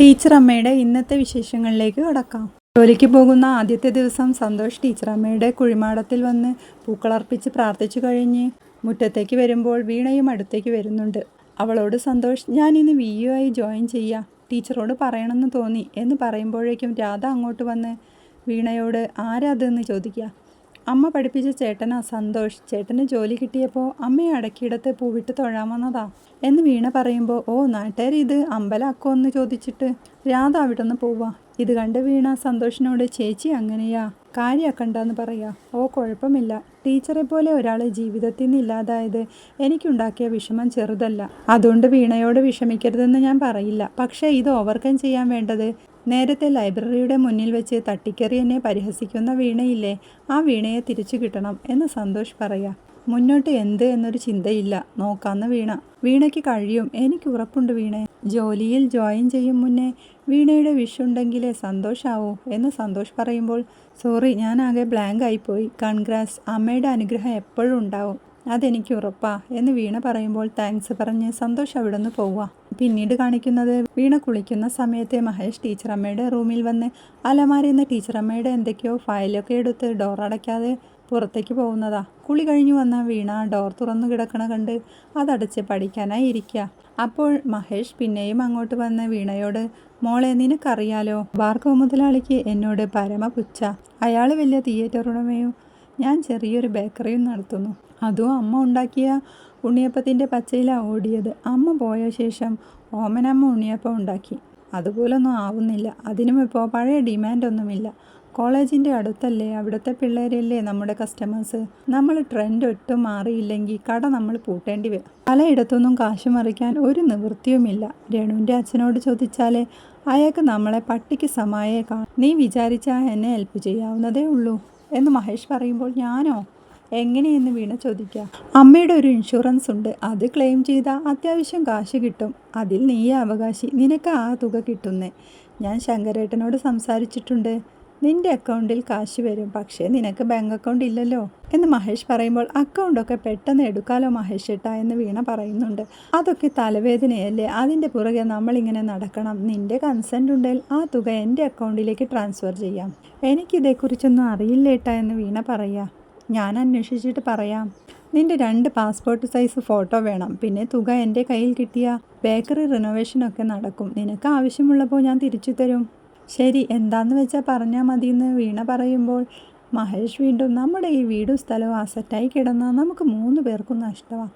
Teacher അമ്മയുടെ ഇന്നത്തെ വിശേഷങ്ങളിലേക്ക് കടക്കാം. ജോലിക്ക് പോകുന്ന ആദ്യത്തെ ദിവസം സന്തോഷ് ടീച്ചർ അമ്മയുടെ കുഴിമാടത്തിൽ വന്ന് പൂക്കളർപ്പിച്ച് പ്രാർത്ഥിച്ചു കഴിഞ്ഞ് മുറ്റത്തേക്ക് വരുമ്പോൾ വീണയും അടുത്തേക്ക് വരുന്നുണ്ട്. അവളോട് സന്തോഷ് ഞാൻ ഇന്ന് വി യു ആയി ജോയിൻ ചെയ്യാം. ടീച്ചറോട് പറയണമെന്ന് തോന്നി എന്ന് പറയുമ്പോഴേക്കും രാധ അങ്ങോട്ട് വന്ന് വീണയോട് ആരാ അതെന്ന് ചോദിക്കുക അമ്മ പഠിപ്പിച്ച ചേട്ടനാ സന്തോഷ്. ചേട്ടന് ജോലി കിട്ടിയപ്പോൾ അമ്മയെ അടക്കിയിടത്ത് പൂവിട്ട് തൊഴാൻ വന്നതാ. എന്ന് വീണ പറയുമ്പോൾ ഓ നാട്ടുകാർ ഇത് അമ്പലാക്കോ എന്ന് ചോദിച്ചിട്ട് രാധ അവിടെ നിന്ന് പോവാ. ഇത് കണ്ട് വീണ സന്തോഷിനോട് ചേച്ചി അങ്ങനെയാ കാര്യാക്കണ്ടെന്ന് പറയാ. ഓ കുഴപ്പമില്ല. ടീച്ചറെ പോലെ ഒരാൾ ജീവിതത്തിൽ നിന്ന് ഇല്ലാതായത് എനിക്കുണ്ടാക്കിയ വിഷമം ചെറുതല്ല. അതുകൊണ്ട് വീണയോട് വിഷമിക്കരുതെന്ന് ഞാൻ പറയില്ല. പക്ഷേ ഇത് ഓവർകം ചെയ്യാൻ വേണ്ടത് നേരത്തെ ലൈബ്രറിയുടെ മുന്നിൽ വെച്ച് തട്ടിക്കറി എന്നെ പരിഹസിക്കുന്ന വീണയില്ലേ ആ വീണയെ തിരിച്ചു കിട്ടണം എന്ന് സന്തോഷ് പറയാ. മുന്നോട്ട് എന്ത് എന്നൊരു ചിന്തയില്ല. നോക്കാന്ന് വീണ. വീണയ്ക്ക് കഴിയും. എനിക്ക് ഉറപ്പുണ്ട് വീണേ. ജോലിയിൽ ജോയിൻ ചെയ്യും മുന്നേ വീണയുടെ വിഷുണ്ടെങ്കിലേ സന്തോഷാവൂ എന്ന് സന്തോഷ് പറയുമ്പോൾ സോറി ഞാനാകെ ബ്ലാങ്ക് ആയിപ്പോയി. കൺഗ്രാസ് അമ്മയുടെ അനുഗ്രഹം എപ്പോഴും ഉണ്ടാവും. അതെനിക്ക് ഉറപ്പാ. എന്ന് വീണ പറയുമ്പോൾ താങ്ക്സ് പറഞ്ഞ് സന്തോഷ് അവിടെ നിന്ന് പോവുക. പിന്നീട് കാണിക്കുന്നത് വീണ കുളിക്കുന്ന സമയത്തെ മഹേഷ് ടീച്ചറമ്മയുടെ റൂമിൽ വന്ന് അലമാരി എന്ന ടീച്ചറമ്മയുടെ എന്തൊക്കെയോ ഫയലൊക്കെ എടുത്ത് ഡോർ അടയ്ക്കാതെ പുറത്തേക്ക് പോകുന്നതാ. കുളി കഴിഞ്ഞു വന്ന വീണ ഡോർ തുറന്നു കിടക്കണ കണ്ട് അതടച്ച് പഠിക്കാനായി ഇരിക്കുക അപ്പോൾ മഹേഷ് പിന്നെയും അങ്ങോട്ട് വന്ന് വീണയോട് മോളെ നിനക്കറിയാലോ ബാർക്കോ മുതലാളിക്ക് എന്നോട് പരമ പുച്ഛ അയാൾ വലിയ തിയേറ്റർ ഉടമയും ഞാൻ ചെറിയൊരു ബേക്കറിയും നടത്തുന്നു. അതും അമ്മ ഉണ്ടാക്കിയ ഉണ്ണിയപ്പത്തിന്റെ പച്ചയിലാണ് ഓടിയത്. അമ്മ പോയ ശേഷം ഓമനമ്മ ഉണ്ണിയപ്പം ഉണ്ടാക്കി. അതുപോലൊന്നും ആവുന്നില്ല. അതിനും ഇപ്പോൾ പഴയ ഡിമാൻഡൊന്നുമില്ല കോളേജിന്റെ അടുത്തല്ലേ അവിടുത്തെ പിള്ളേരല്ലേ നമ്മുടെ കസ്റ്റമേഴ്സ് നമ്മൾ ട്രെൻഡ് ഒട്ടും മാറിയില്ലെങ്കിൽ കട നമ്മൾ പൂട്ടേണ്ടി വരും. പലയിടത്തുനിന്നും കാശ് മറിക്കാൻ ഒരു നിവൃത്തിയുമില്ല. രേണുവിന്റെ അച്ഛനോട് ചോദിച്ചാലേ അയാൾക്ക് നമ്മളെ പട്ടിക്ക് സമായേ നീ വിചാരിച്ചാൽ എന്നെ ഹെൽപ്പ് ചെയ്യാവുന്നതേ ഉള്ളൂ. എന്ന് മഹേഷ് പറയുമ്പോൾ ഞാനോ? എങ്ങനെയെന്ന് വീണ ചോദിക്കുക അമ്മയുടെ ഒരു ഇൻഷുറൻസ് ഉണ്ട്. അത് ക്ലെയിം ചെയ്താൽ അത്യാവശ്യം കാശ് കിട്ടും. അതിൽ നീയ അവകാശി. നിനക്ക് ആ തുക കിട്ടുന്നേ. ഞാൻ ശങ്കരേട്ടനോട് സംസാരിച്ചിട്ടുണ്ട്. നിന്റെ അക്കൗണ്ടിൽ കാശ് വരും. പക്ഷേ നിനക്ക് ബാങ്ക് അക്കൗണ്ട് ഇല്ലല്ലോ. എന്ന് മഹേഷ് പറയുമ്പോൾ അക്കൗണ്ടൊക്കെ പെട്ടെന്ന് എടുക്കാലോ മഹേഷ് ഏട്ടാ എന്ന് വീണ പറയുന്നുണ്ട്. അതൊക്കെ തലവേദനയല്ലേ? അതിന്റെ പുറകെ നമ്മളിങ്ങനെ നടക്കണം. നിന്റെ കൺസെന്റ് ഉണ്ടെങ്കിൽ ആ തുക എന്റെ അക്കൗണ്ടിലേക്ക് ട്രാൻസ്ഫർ ചെയ്യാം. എനിക്കിതേക്കുറിച്ചൊന്നും അറിയില്ല ഏട്ടാ എന്ന് വീണ പറയാ. ഞാൻ അന്വേഷിച്ചിട്ട് പറയാം. നിന്റെ രണ്ട് പാസ്പോർട്ട് സൈസ് ഫോട്ടോ വേണം. പിന്നെ തുക എന്റെ കയ്യിൽ കിട്ടിയ ബേക്കറി റിനോവേഷനൊക്കെ നടക്കും. നിനക്ക് ആവശ്യമുള്ളപ്പോൾ ഞാൻ തിരിച്ചു തരും. ശരി എന്താന്ന് വെച്ചാൽ പറഞ്ഞാൽ മതിയെന്ന് വീണ പറയുമ്പോൾ മഹേഷ് വീണ്ടും നമ്മുടെ ഈ വീടും സ്ഥലവും അസറ്റായി കിടന്നാൽ നമുക്ക് മൂന്ന് പേർക്കും നഷ്ടമാണ്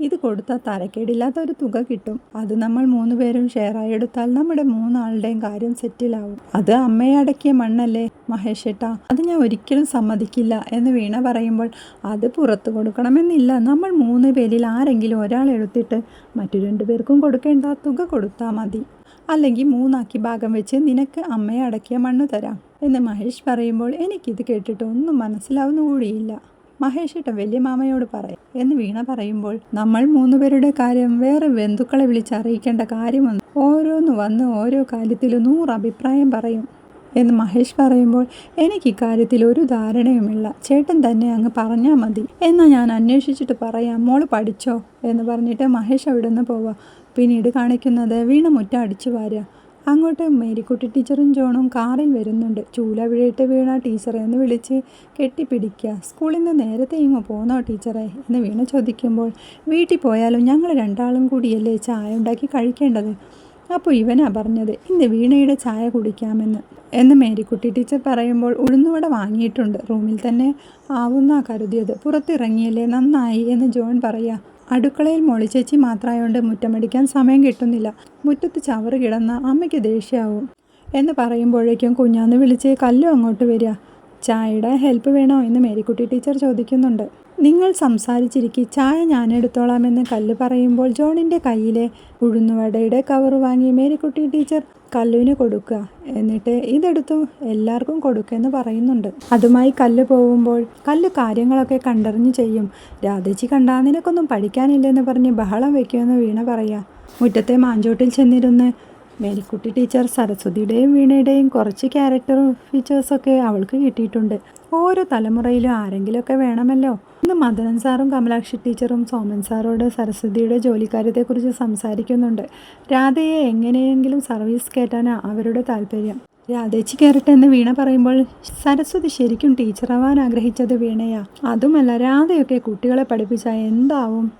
ഇത് കൊടുത്താൽ തരക്കേടില്ലാത്ത ഒരു തുക കിട്ടും. അത് നമ്മൾ മൂന്ന് പേരും ഷെയറായി എടുത്താൽ നമ്മുടെ മൂന്നാളുടെയും കാര്യം സെറ്റിലാവും അത് അമ്മയെ അടക്കിയ മണ്ണല്ലേ മഹേഷ് ഏട്ടാ? അത് ഞാൻ ഒരിക്കലും സമ്മതിക്കില്ല. എന്ന് വീണ പറയുമ്പോൾ അത് പുറത്തു കൊടുക്കണമെന്നില്ല. നമ്മൾ മൂന്ന് പേരിൽ ആരെങ്കിലും ഒരാൾ എടുത്തിട്ട് മറ്റു രണ്ടു പേർക്കും കൊടുക്കേണ്ട. തുക കൊടുത്താൽ മതി. അല്ലെങ്കിൽ മൂന്നാക്കി ഭാഗം വെച്ച് നിനക്ക് അമ്മയെ അടക്കിയ മണ്ണ് തരാം എന്ന് മഹേഷ് പറയുമ്പോൾ എനിക്കിത് കേട്ടിട്ട് ഒന്നും മനസ്സിലാവുന്ന കൂടിയില്ല. മഹേഷ് ഏട്ടൻ വലിയ മാമയോട് പറയാം. എന്ന് വീണ പറയുമ്പോൾ നമ്മൾ മൂന്നുപേരുടെ കാര്യം വേറെ ബന്ധുക്കളെ വിളിച്ചറിയിക്കേണ്ട കാര്യമൊന്നും ഓരോന്ന് വന്ന് ഓരോ കാര്യത്തിൽ നൂറ് അഭിപ്രായം പറയും. എന്ന് മഹേഷ് പറയുമ്പോൾ എനിക്ക് ഇക്കാര്യത്തിൽ ഒരു ധാരണയുമില്ല. ചേട്ടൻ തന്നെ അങ്ങ് പറഞ്ഞാൽ മതി. എന്നാൽ ഞാൻ അന്വേഷിച്ചിട്ട് പറയാം. മോൾ പഠിച്ചോ? എന്ന് പറഞ്ഞിട്ട് മഹേഷ് അവിടെ നിന്ന് പോവാം. പിന്നീട് കാണിക്കുന്നത് വീണ മുറ്റ അടിച്ചു വാരുക അങ്ങോട്ട് മേരിക്കുട്ടി ടീച്ചറും ജോണും കാറിൽ വരുന്നുണ്ട്. ചൂല വിഴയിട്ട് വീണ ടീച്ചറെ എന്ന് വിളിച്ച് കെട്ടിപ്പിടിക്കുക സ്കൂളിൽ നിന്ന് നേരത്തെ ഇങ്ങ് പോന്നോ ടീച്ചറെ എന്ന് വീണ ചോദിക്കുമ്പോൾ വീട്ടിൽ പോയാലും? ഞങ്ങൾ രണ്ടാളും കൂടിയല്ലേ ചായ ഉണ്ടാക്കി കഴിക്കേണ്ടത്? അപ്പോൾ ഇവനാ പറഞ്ഞത്. ഇന്ന് വീണയുടെ ചായ കുടിക്കാമെന്ന്. എന്ന് മേരിക്കുട്ടി ടീച്ചർ പറയുമ്പോൾ ഉഴുന്നുവട വാങ്ങിയിട്ടുണ്ട്. റൂമിൽ തന്നെ ആവുന്ന കരുതിയത്. പുറത്തിറങ്ങിയല്ലേ? നന്നായി എന്ന് ജോൺ പറയാ. അടുക്കളയിൽ മോളിച്ചേച്ചി മാത്രമായോണ്ട് മുറ്റമടിക്കാൻ സമയം കിട്ടുന്നില്ല. മുറ്റത്ത് ചവറ് കിടന്ന അമ്മയ്ക്ക് ദേഷ്യമാവും എന്ന് പറയുമ്പോഴേക്കും കുഞ്ഞാന്ന് വിളിച്ച് കല്ലു അങ്ങോട്ട് വരിക ചായയുടെ ഹെൽപ്പ് വേണോ? എന്ന് മേരിക്കുട്ടി ടീച്ചർ ചോദിക്കുന്നുണ്ട്. നിങ്ങൾ സംസാരിച്ചിരിക്കി ചായ ഞാൻ എടുത്തോളാമെന്ന് കല്ല് പറയുമ്പോൾ ജോണിന്റെ കയ്യിലെ ഉഴുന്നുവടയുടെ കവർ വാങ്ങി മേരിക്കുട്ടി ടീച്ചർ കല്ലുവിന് കൊടുക്കുക. എന്നിട്ട് ഇതെടുത്തു എല്ലാവർക്കും കൊടുക്കുക എന്ന് പറയുന്നുണ്ട്. അതുമായി കല്ല് പോകുമ്പോൾ കല്ല് കാര്യങ്ങളൊക്കെ കണ്ടറിഞ്ഞ് ചെയ്യും. രാധേച്ചി കണ്ടാ നിനക്കൊന്നും പഠിക്കാനില്ലെന്ന് പറഞ്ഞ് ബഹളം വെക്കുമെന്ന് വീണ പറയാ. മുറ്റത്തെ മാഞ്ചോട്ടിൽ ചെന്നിരുന്ന് മേരിക്കുട്ടി ടീച്ചർ സരസ്വതിയുടെയും വീണയുടെയും കുറച്ച് ക്യാരക്ടർ ഫീച്ചേഴ്സൊക്കെ അവൾക്ക് കിട്ടിയിട്ടുണ്ട്. ഓരോ തലമുറയിലും ആരെങ്കിലുമൊക്കെ വേണമല്ലോ. ഇന്ന് മദനൻ സാറും കമലാക്ഷി ടീച്ചറും സോമൻ സാറോട് സരസ്വതിയുടെ ജോലിക്കാര്യത്തെക്കുറിച്ച് സംസാരിക്കുന്നുണ്ട്. രാധയെ എങ്ങനെയെങ്കിലും സർവീസ് കയറ്റാനാ അവരുടെ താല്പര്യം. രാധേച്ചി കയറട്ടെ എന്ന് വീണ പറയുമ്പോൾ സരസ്വതി ശരിക്കും ടീച്ചറാവാൻ ആഗ്രഹിച്ചത് വീണയാ? അതുമല്ല രാധയൊക്കെ കുട്ടികളെ പഠിപ്പിച്ചാൽ എന്താവും?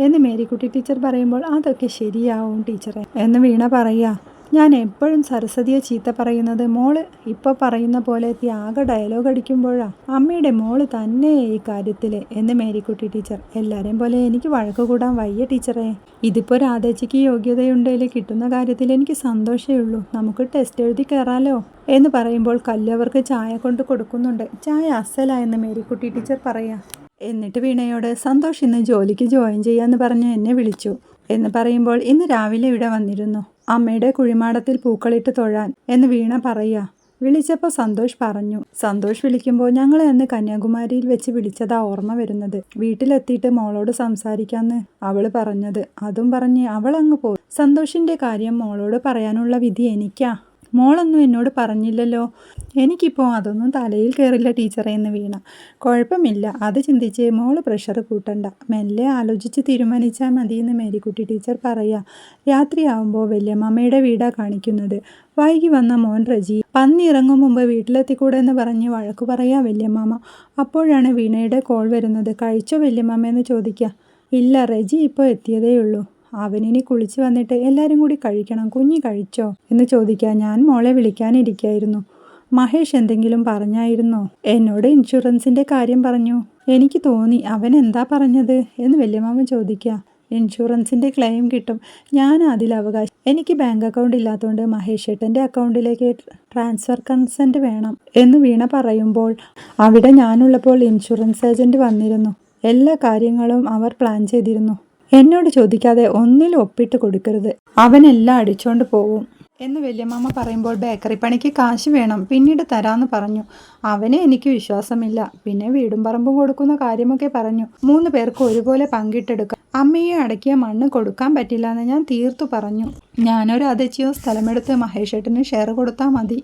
എന്ന് മേരിക്കുട്ടി ടീച്ചർ പറയുമ്പോൾ അതൊക്കെ ശരിയാവും ടീച്ചറെ എന്ന് വീണ പറയുക. ഞാൻ എപ്പോഴും സരസ്വതിയെ ചീത്ത പറയുന്നത് മോൾ ഇപ്പോൾ പറയുന്ന പോലെ ത്യാഗ ഡയലോഗ് അടിക്കുമ്പോഴാ. അമ്മയുടെ മോൾ തന്നെ ഈ കാര്യത്തിൽ എന്ന് മേരിക്കുട്ടി ടീച്ചർ എല്ലാവരെയും പോലെ എനിക്ക് വഴക്ക് കൂടാൻ വയ്യ ടീച്ചറേ ഇതിപ്പോ രാധേച്ചിക്ക് യോഗ്യതയുണ്ടെങ്കിൽ കിട്ടുന്ന കാര്യത്തിൽ എനിക്ക് സന്തോഷമേ ഉള്ളൂ. നമുക്ക് ടെസ്റ്റ് എഴുതി കയറാലോ എന്ന് പറയുമ്പോൾ കല്ലവർക്ക് ചായ കൊണ്ട് കൊടുക്കുന്നുണ്ട്. ചായ അസല എന്ന് മേരിക്കുട്ടി ടീച്ചർ പറയാ. എന്നിട്ട് വീണയോട് സന്തോഷ് ഇന്ന് ജോലിക്ക് ജോയിൻ ചെയ്യാന്ന് പറഞ്ഞു എന്നെ വിളിച്ചു. എന്ന് പറയുമ്പോൾ ഇന്ന് രാവിലെ ഇവിടെ വന്നിരുന്നു. അമ്മയുടെ കുഴിമാടത്തിൽ പൂക്കളിട്ട് തൊഴാൻ എന്ന് വീണ പറയുക. വിളിച്ചപ്പോൾ സന്തോഷ് പറഞ്ഞു. സന്തോഷ് വിളിക്കുമ്പോൾ ഞങ്ങൾ അന്ന് കന്യാകുമാരിയിൽ വെച്ച് വിളിച്ചതാ ഓർമ്മ വരുന്നത്. വീട്ടിലെത്തിയിട്ട് മോളോട് സംസാരിക്കാന്ന് അവൾ പറഞ്ഞത്. അതും പറഞ്ഞ് അവൾ അങ്ങ് പോയി. സന്തോഷിന്റെ കാര്യം മോളോട് പറയാനുള്ള വിധി എനിക്കാ. മോളൊന്നും എന്നോട് പറഞ്ഞില്ലല്ലോ. എനിക്കിപ്പോൾ അതൊന്നും തലയിൽ കയറില്ല ടീച്ചറെ എന്ന് വീണ. കുഴപ്പമില്ല. അത് ചിന്തിച്ച് മോൾ പ്രഷർ കൂട്ടണ്ട. മെല്ലെ ആലോചിച്ച് തീരുമാനിച്ചാൽ മതി എന്ന് മേരിക്കുട്ടി ടീച്ചർ പറയാ. രാത്രിയാവുമ്പോൾ വല്യമ്മമ്മയുടെ വീടാ കാണിക്കുന്നത്. വൈകി വന്ന മോൻ റജി പന്നി ഇറങ്ങും മുമ്പ് വീട്ടിലെത്തിക്കൂടെ എന്ന് പറഞ്ഞ് വഴക്കു പറയാ വല്യമ്മമ്മ. അപ്പോഴാണ് വീണയുടെ കോൾ വരുന്നത്. കഴിച്ചോ വല്യമ്മമ്മ എന്ന് ചോദിക്കുക ഇല്ല റജി ഇപ്പോൾ എത്തിയതേ ഉള്ളൂ. അവനിനി കുളിച്ച് വന്നിട്ട് എല്ലാവരും കൂടി കഴിക്കണം കുഞ്ഞി കഴിച്ചോ? എന്ന് ചോദിക്കാൻ ഞാൻ മോളെ വിളിക്കാനിരിക്കായിരുന്നു. മഹേഷ് എന്തെങ്കിലും പറഞ്ഞായിരുന്നോ? എന്നോട് ഇൻഷുറൻസിന്റെ കാര്യം പറഞ്ഞു. എനിക്ക് തോന്നി അവൻ എന്താ പറഞ്ഞത് എന്ന് വല്യമാമ ചോദിക്കുക ഇൻഷുറൻസിന്റെ ക്ലെയിം കിട്ടും. ഞാൻ അതിൽ അവകാശം എനിക്ക് ബാങ്ക് അക്കൗണ്ട് ഇല്ലാത്തതുകൊണ്ട് മഹേഷ് ഏട്ടന്റെ അക്കൗണ്ടിലേക്ക് ട്രാൻസ്ഫർ കൺസെന്റ് വേണം എന്ന് വീണ പറയുമ്പോൾ അവിടെ ഞാനുള്ളപ്പോൾ ഇൻഷുറൻസ് ഏജന്റ് വന്നിരുന്നു. എല്ലാ കാര്യങ്ങളും അവർ പ്ലാൻ ചെയ്തിരുന്നു. എന്നോട് ചോദിക്കാതെ ഒന്നിലും ഒപ്പിട്ട് കൊടുക്കരുത്. അവനെല്ലാം അടിച്ചോണ്ട് പോവും. എന്ന് വല്യമ്മ പറയുമ്പോൾ ബേക്കറി പണിക്ക് കാശ് വേണം പിന്നീട് തരാന്ന് പറഞ്ഞു. അവനെ എനിക്ക് വിശ്വാസമില്ല. പിന്നെ വീടും പറമ്പും കൊടുക്കുന്ന കാര്യമൊക്കെ പറഞ്ഞു. മൂന്ന് പേർക്ക് ഒരുപോലെ പങ്കിട്ടെടുക്കാം. അമ്മയെ അടക്കിയ മണ്ണ് കൊടുക്കാൻ പറ്റില്ല എന്ന് ഞാൻ തീർത്തു പറഞ്ഞു. ഞാനൊരു അതിച്ചിയോ സ്ഥലമെടുത്ത് മഹേഷേട്ടന് ഷെയർ കൊടുത്താൽ മതി.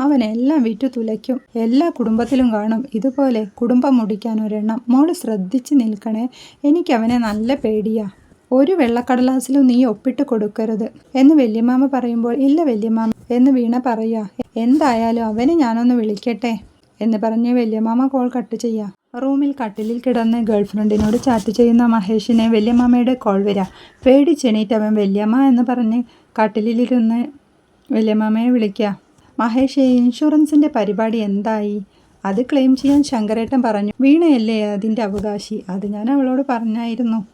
അവനെല്ലാം വിറ്റു തുലയ്ക്കും. എല്ലാ കുടുംബത്തിലും കാണും. ഇതുപോലെ കുടുംബം മുടിക്കാൻ ഒരെണ്ണം. മോൾ ശ്രദ്ധിച്ച് നിൽക്കണേ. എനിക്കവനെ നല്ല പേടിയാ. ഒരു വെള്ളക്കടലാസിലും നീ ഒപ്പിട്ട് കൊടുക്കരുത് എന്ന് വല്യമാമ പറയുമ്പോൾ ഇല്ല വല്യമാമ എന്ന് വീണ പറയുക. എന്തായാലും അവനെ ഞാനൊന്ന് വിളിക്കട്ടെ എന്ന് പറഞ്ഞ് വല്യമാമ കോൾ കട്ട് ചെയ്യാം. റൂമിൽ കട്ടിലിൽ കിടന്ന് ഗേൾഫ്രണ്ടിനോട് ചാറ്റ് ചെയ്യുന്ന മഹേഷിനെ വല്യമ്മയുടെ കോൾ വരാം. പേടിച്ചെണീറ്റവൻ വലിയമ്മ എന്ന് പറഞ്ഞ് കട്ടിലിലിരുന്ന് വല്യമ്മയെ വിളിക്കുക മഹേഷ് ഇൻഷുറൻസിന്റെ പരിപാടി എന്തായി? അത് ക്ലെയിം ചെയ്യാൻ ശങ്കരേട്ടൻ പറഞ്ഞു. വീണയല്ലേ അതിന്റെ അവകാശി? അത് ഞാൻ അവളോട് പറഞ്ഞായിരുന്നു.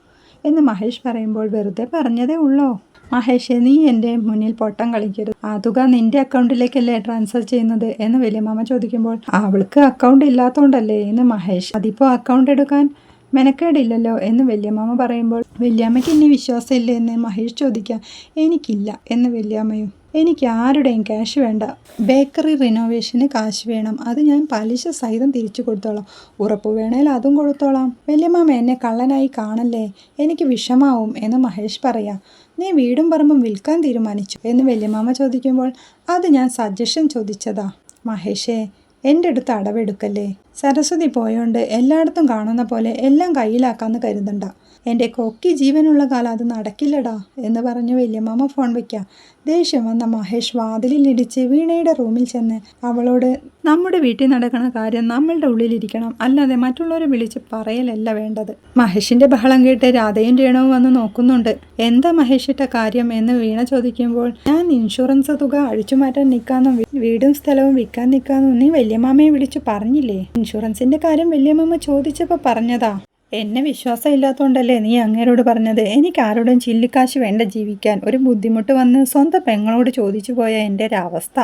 എന്ന് മഹേഷ് പറയുമ്പോൾ വെറുതെ പറഞ്ഞതേ ഉള്ളോ? മഹേഷ് നീ എന്റെ മുന്നിൽ പൊട്ടം കളിക്കരുത്. ആ തുക നിന്റെ അക്കൗണ്ടിലേക്കല്ലേ ട്രാൻസ്ഫർ ചെയ്യുന്നത് എന്ന് വലിയമ്മ ചോദിക്കുമ്പോൾ അവൾക്ക് അക്കൗണ്ട് ഇല്ലാത്തതുകൊണ്ടല്ലേ എന്ന് മഹേഷ്. അതിപ്പോൾ അക്കൗണ്ട് എടുക്കാൻ മെനക്കേടില്ലല്ലോ എന്ന് വല്യമ്മ പറയുമ്പോൾ വല്യമ്മയ്ക്ക് ഇനി വിശ്വാസമില്ലേ? എന്ന് മഹേഷ് ചോദിക്കാം. എനിക്കില്ല എന്ന് വല്യമ്മയും എനിക്ക് ആരുടെയും ക്യാഷ് വേണ്ട. ബേക്കറി റിനോവേഷന് കാശ് വേണം. അത് ഞാൻ പലിശ സഹിതം തിരിച്ചു കൊടുത്തോളാം. ഉറപ്പ് വേണേൽ അതും കൊടുത്തോളാം. വല്യമ്മാമ എന്നെ കള്ളനായി കാണല്ലേ? എനിക്ക് വിഷമാവും എന്ന് മഹേഷ് പറയാം. നീ വീടും പറമ്പും വിൽക്കാൻ തീരുമാനിച്ചു എന്ന് വല്യമ്മാമ ചോദിക്കുമ്പോൾ അത് ഞാൻ സജഷൻ ചോദിച്ചതാ. മഹേഷേ എന്റെ അടുത്ത് അടവെടുക്കല്ലേ? സരസ്വതി പോയോണ്ട് എല്ലായിടത്തും കാണുന്ന പോലെ എല്ലാം കയ്യിലാക്കാമെന്ന് കരുതണ്ട. എന്റെ കൊക്കി ജീവനുള്ള കാലം അത് നടക്കില്ലടാ എന്ന് പറഞ്ഞ് വല്യമ്മ ഫോൺ വയ്ക്കാം ദേഷ്യം വന്ന മഹേഷ് വാതിലിലിടിച്ച് വീണയുടെ റൂമിൽ ചെന്ന് അവളോട് നമ്മുടെ വീട്ടിൽ നടക്കുന്ന കാര്യം നമ്മളുടെ ഉള്ളിലിരിക്കണം അല്ലാതെ മറ്റുള്ളവരെ വിളിച്ച് പറയലല്ല വേണ്ടത്. മഹേഷിന്റെ ബഹളം കേട്ട് രാധയും രേണവും വന്ന് നോക്കുന്നുണ്ട്. എന്താ മഹേഷിട്ട കാര്യം? എന്ന് വീണ ചോദിക്കുമ്പോൾ ഞാൻ ഇൻഷുറൻസ് തുക അഴിച്ചു മാറ്റാൻ നിൽക്കാന്നും വീടും സ്ഥലവും വിൽക്കാൻ നിൽക്കാന്നും നീ വല്യമാമയെ വിളിച്ചു പറഞ്ഞില്ലേ? ഇൻഷുറൻസിന്റെ കാര്യം വല്യമാമ ചോദിച്ചപ്പോൾ പറഞ്ഞതാ. എന്നെ വിശ്വാസം ഇല്ലാത്തതുകൊണ്ടല്ലേ നീ അങ്ങേരോട് പറഞ്ഞത്? എനിക്ക് ആരോടും ചില്ലിക്കാശ് വേണ്ട ജീവിക്കാൻ. ഒരു ബുദ്ധിമുട്ട് വന്ന് സ്വന്തം പെങ്ങളോട് ചോദിച്ചു പോയ എന്റെ ഒരു അവസ്ഥ.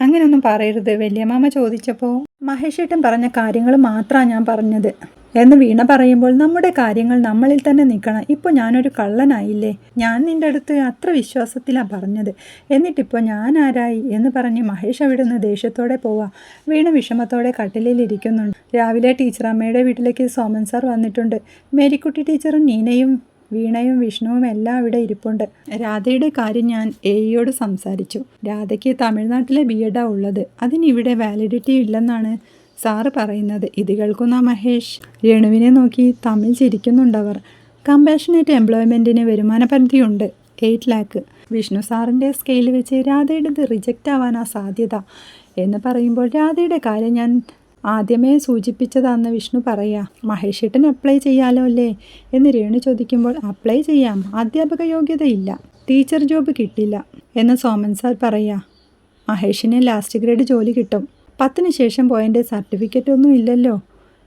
അങ്ങനെയൊന്നും പറയരുത് വലിയമാമ ചോദിച്ചപ്പോൾ മഹേഷേട്ടൻ പറഞ്ഞ കാര്യങ്ങൾ മാത്രമാണ് ഞാൻ പറഞ്ഞത്. എന്ന് വീണ പറയുമ്പോൾ നമ്മുടെ കാര്യങ്ങൾ നമ്മളിൽ തന്നെ നിൽക്കണം. ഇപ്പോൾ ഞാനൊരു കള്ളനായില്ലേ? ഞാൻ നിന്റെ അടുത്ത് അത്ര വിശ്വാസത്തിലാണ് പറഞ്ഞത്. എന്നിട്ടിപ്പോൾ ഞാൻ ആരായി എന്ന് പറഞ്ഞ് മഹേഷ് അവിടുന്ന് ദേഷ്യത്തോടെ പോവാ. വീണ വിഷമത്തോടെ കട്ടിലിൽ ഇരിക്കുന്നുണ്ട്. രാവിലെ ടീച്ചറമ്മയുടെ വീട്ടിലേക്ക് സോമൻ സാർ വന്നിട്ടുണ്ട്. മേരിക്കുട്ടി ടീച്ചറും നീനയും വീണയും വിഷ്ണുവും എല്ലാം അവിടെ ഇരിപ്പുണ്ട്. രാധയുടെ കാര്യം ഞാൻ എയോട് സംസാരിച്ചു. രാധയ്ക്ക് തമിഴ്നാട്ടിലെ ബി എഡാ ഉള്ളത്. അതിനിവിടെ വാലിഡിറ്റി ഇല്ലെന്നാണ് സാറ് പറയുന്നത് ഇത് കേൾക്കുന്ന മഹേഷ് രേണുവിനെ നോക്കി തമ്മിൽ ചിരിക്കുന്നുണ്ടവർ. കമ്പാഷനേറ്റ് എംപ്ലോയ്മെന്റിന് വരുമാന പരിധിയുണ്ട് എയ്റ്റ് ലാക്ക്. വിഷ്ണു സാറിന്റെ സ്കെയിൽ വെച്ച് രാധയുടേത് റിജക്റ്റ് ആവാനാ സാധ്യത എന്ന് പറയുമ്പോൾ രാധയുടെ കാര്യം ഞാൻ ആദ്യമേ സൂചിപ്പിച്ചതാന്ന് വിഷ്ണു പറയാ. മഹേഷേട്ടൻ അപ്ലൈ ചെയ്യാലോ അല്ലേ? എന്ന് രേണു ചോദിക്കുമ്പോൾ അപ്ലൈ ചെയ്യാം. അധ്യാപക യോഗ്യതയില്ല ടീച്ചർ ജോബ് കിട്ടില്ല. എന്ന് സോമൻ സാർ പറയാ. മഹേഷിന് ലാസ്റ്റ് ഗ്രേഡ് ജോലി കിട്ടും. പത്തിന് ശേഷം പോയതിന്റെ സർട്ടിഫിക്കറ്റ് ഒന്നും ഇല്ലല്ലോ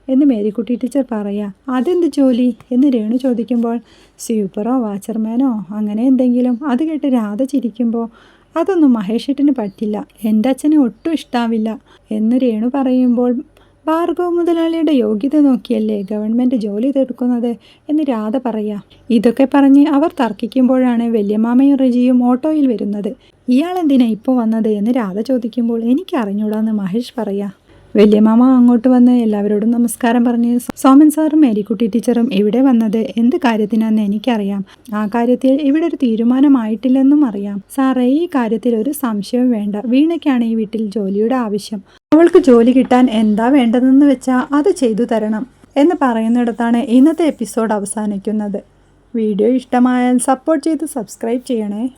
എന്ന് മേരിക്കുട്ടി ടീച്ചർ പറയാ. അതെന്ത് ജോലി? എന്ന് രേണു ചോദിക്കുമ്പോൾ സ്വീപ്പറോ വാച്ചർമാനോ അങ്ങനെ എന്തെങ്കിലും? അത് കേട്ട് രാധ ചിരിക്കുമ്പോൾ അതൊന്നും മഹേഷേട്ടിന് പറ്റില്ല. എന്റെ അച്ഛന് ഒട്ടും ഇഷ്ടാവില്ല. എന്ന് രേണു പറയുമ്പോൾ ഭാർഗവ മുതലാളിയുടെ യോഗ്യത നോക്കിയല്ലേ ഗവൺമെന്റ് ജോലി തീർക്കുന്നത്? എന്ന് രാധ പറയാ. ഇതൊക്കെ പറഞ്ഞ് അവർ തർക്കിക്കുമ്പോഴാണ് വല്യമാമയും റജിയും ഓട്ടോയിൽ വരുന്നത്. ഇയാൾ എന്തിനാ ഇപ്പോൾ വന്നത് എന്ന് രാധ ചോദിക്കുമ്പോൾ എനിക്ക് അറിഞ്ഞൂടാന്ന് മഹേഷ് പറയാ. വല്യമാമ അങ്ങോട്ട് വന്ന് എല്ലാവരോടും നമസ്കാരം പറഞ്ഞ് സോമൻ സാറും മേരിക്കുട്ടി ടീച്ചറും ഇവിടെ വന്നത്? എന്ത് കാര്യത്തിനാന്ന് എനിക്കറിയാം. ആ കാര്യത്തിൽ ഇവിടെ ഒരു തീരുമാനമായിട്ടില്ലെന്നും അറിയാം. സാറേ ഈ കാര്യത്തിൽ ഒരു സംശയവും വേണ്ട. വീണയ്ക്കാണ് ഈ വീട്ടിൽ ജോലിയുടെ ആവശ്യം. അവൾക്ക് ജോലി കിട്ടാൻ എന്താ വേണ്ടതെന്ന് വെച്ചാൽ അത് ചെയ്തു തരണം. എന്ന് പറയുന്നിടത്താണ് ഇന്നത്തെ എപ്പിസോഡ് അവസാനിക്കുന്നത്. വീഡിയോ ഇഷ്ടമായാൽ സപ്പോർട്ട് ചെയ്ത് സബ്സ്ക്രൈബ് ചെയ്യണേ.